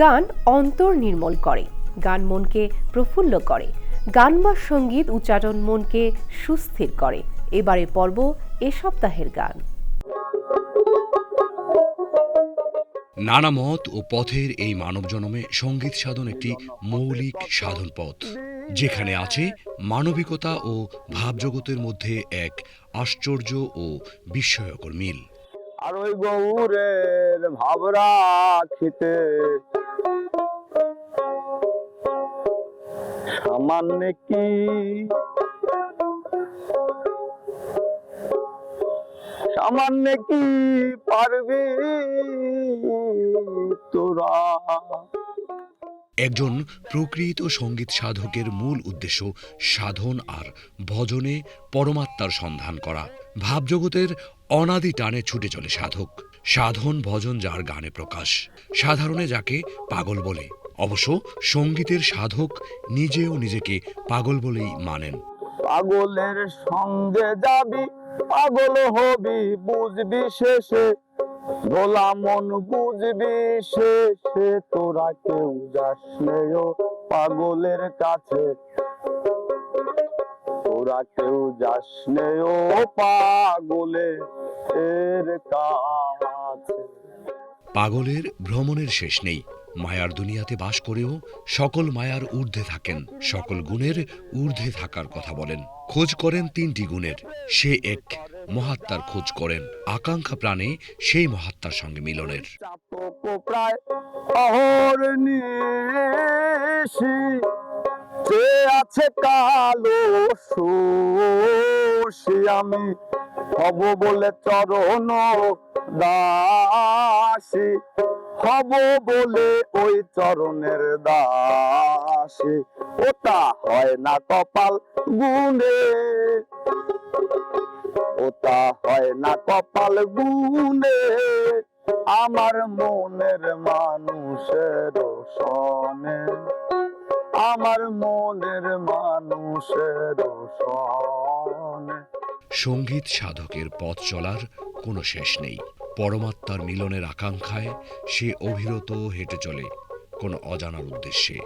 গান অন্তর নির্মল করে গান মনকে প্রফুল্ল করে গান বা সংগীত উচ্চারণ মনকে সুস্থির করে। এবারে পর্ব এ সপ্তাহের গান। নানা মত ও পথের এই মানব জনমে সংগীত সাধন একটি মৌলিক সাধন পথ যেখানে আছে মানবিকতা ও ভাবজগতের মধ্যে এক আশ্চর্য ও বিস্ময়কর মিল। আর ওই গৌরের ভাব রাখিতে সামান্য কি? সামান্য কি পারবি তোরা? একজন প্রকৃত সংগীত সাধকের মূল উদ্দেশ্য সাধন আর ভজনে পরমাত্মার সন্ধান করা। ভাবজগতের অনাদি টানে ছুটে চলে সাধক। সাধন ভজন যার গানে প্রকাশ। সাধারণে যাকে পাগল বলে। অবশ্য সঙ্গীতের সাধক নিজেও নিজেকে পাগল বলেই মানেন। পাগলের সঙ্গে যাবি পাগল হবি বুঝবি শেষে। ভোলা মন বুঝবি শেষে তোরা কেউ যাস পাগলের কাছে। তোরা কেউ যাস নেও পাগলে এর কাছে। পাগলের ভ্রমণের শেষ নেই। মায়ার দুনিয়াতে বাস করেও সকল মায়ার ঊর্ধ্বে থাকেন, সকল গুণের ঊর্ধ্বে থাকার কথা বলেন। খোঁজ করেন তিনটি গুণের, সে এক মহাত্মার খোঁজ করেন, আকাঙ্ক্ষা প্রাণে সেই মহাত্মার সঙ্গে মিলনের। আছে কালো আমি হব বলে চরণ দাসী। হব বলে ওই চরণের দাসে। ওটা হয় না কপাল গুনে ওটা হয় না কপাল গুনে আমার মনের মানুষের সনে আমার মনের মানুষের সনে সংগীত সাধকের পথ চলার কোনো শেষ নেই। পরমাত্মার মিলনের আকাঙ্ক্ষায় সে অভিরত হেঁটে চলে কোনো অজানার উদ্দেশ্যে।